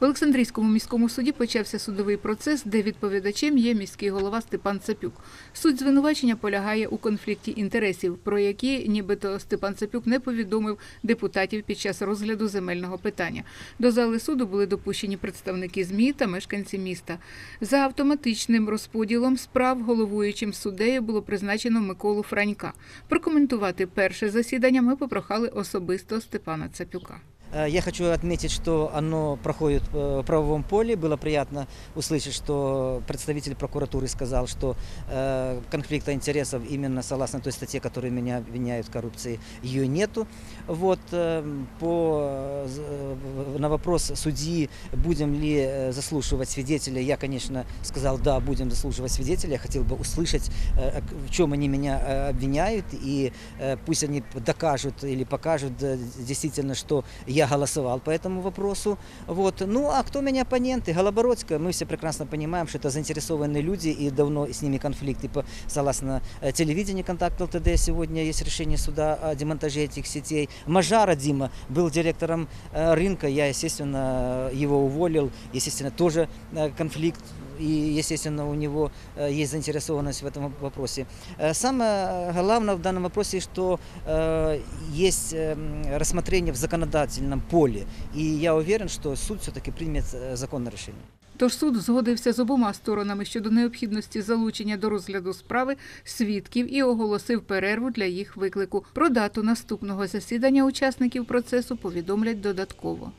В Олександрійському міському суді почався судовий процес, де відповідачем є міський голова Степан Цапюк. Суть звинувачення полягає у конфлікті інтересів, про які нібито Степан Цапюк не повідомив депутатів під час розгляду земельного питання. До зали суду були допущені представники ЗМІ та мешканці міста. За автоматичним розподілом справ головуючим суддею було призначено Миколу Франька. Прокоментувати перше засідання ми попрохали особисто Степана Цапюка. Э, Я хочу отметить, что оно проходит э, в правовом поле. Было приятно услышать, что представитель прокуратуры сказал, что э, конфликта интересов именно согласно той статье, которую меня обвиняют в коррупции, ее нету. Вот, э, по, э, з- э, на вопрос судьи, будем ли э, заслушивать свидетеля, я, конечно, сказал, да, будем заслушивать свидетеля. Я хотел бы услышать, э, в чем они меня э, обвиняют, и э, пусть они докажут или покажут э, действительно, что я голосовал по этому вопросу. Вот. Ну, а кто меня оппоненты? Голобородская, мы все прекрасно понимаем, что это заинтересованные люди, и давно с ними конфликты по, согласно э, телевидению «Контакт ЛТД». Сегодня есть решение суда о демонтаже этих сетей. Мажара Дима был директором э, рынка, я, естественно, его уволил. Естественно, тоже э, конфликт и, естественно, у него э, есть заинтересованность в этом вопросе. Э, Самое главное в данном вопросе, что э, есть э, м, рассмотрение в законодательном поле, и я уверен, что суд все-таки примет э, законное решение. Тож суд згодився з обома сторонами щодо необхідності залучення до розгляду справи свідків і оголосив перерву для їх виклику. Про дату наступного засідання учасників процесу повідомлять додатково.